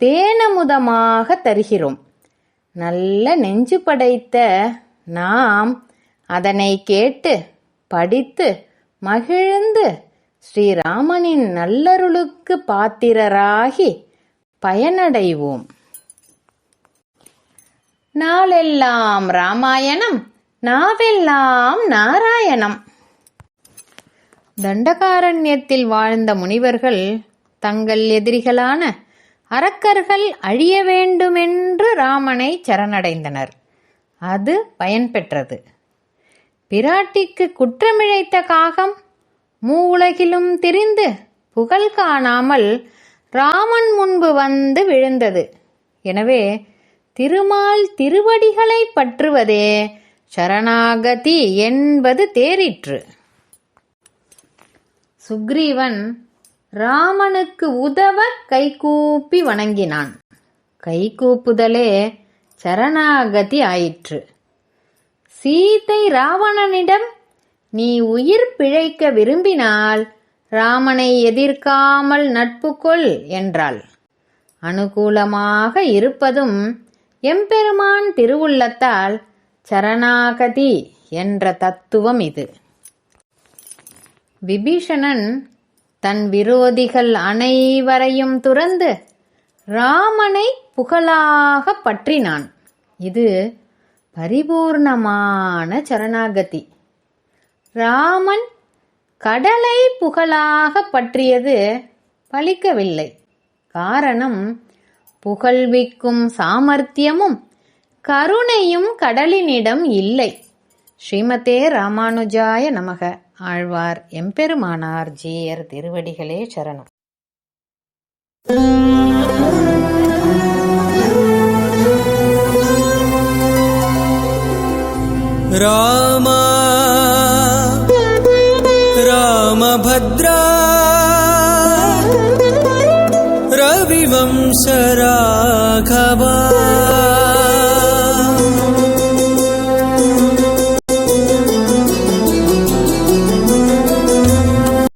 தேனமுதமாக தருகிறோம். நல்ல நெஞ்சு படைத்த நாம் அதனை கேட்டு படித்து மகிழ்ந்து ஸ்ரீராமனின் நல்லருளுக்கு பாத்திரராகி பயனடைவோம். நாளெல்லாம் ராமாயணம் நாவெல்லாம் நாராயணம். தண்டகாரண்யத்தில் வாழ்ந்த முனிவர்கள் தங்கள் எதிரிகளான அரக்கர்கள் அழிய வேண்டுமென்று ராமனை சரணடைந்தனர். அது பயன்பெற்றது. பிராட்டிக்கு குற்றமிழைத்த காகம் மூவுலகிலும் திரிந்து புகழ் காணாமல் ராமன் முன்பு வந்து விழுந்தது. எனவே திருமால் திருவடிகளை பற்றுவதே சரணாகதி என்பது தேறிற்று. சுக்ரீவன் ராமனுக்கு உதவ கைகூப்பி வணங்கினான். கைகூப்புதலே சரணாகதி ஆயிற்று. சீதை ராவணனிடம் நீ உயிர் பிழைக்க விரும்பினால் ராமனை எதிர்க்காமல் நட்பு கொள் என்றாள். அனுகூலமாக இருப்பதும் எம்பெருமான் திருவுள்ளத்தால் சரணாகதி என்ற தத்துவம் இது. விபீஷணன் தன் விரோதிகள் அனைவரையும் துறந்து ராமனை புகழாக பற்றினான். இது பரிபூர்ணமான சரணாகதி. ராமன் கடலை புகழாக பற்றியது பலிக்கவில்லை. காரணம் புகழ்விக்கும் சாமர்த்தியமும் கருணையும் கடலினிடம் இல்லை. ஸ்ரீமதே ராமானுஜாய நமக. ஆழ்வார் எம்பெருமானார் ஜீயர் திருவடிகளே சரணம். ராமா ராமபத்ரா ரவிவம்சராகவா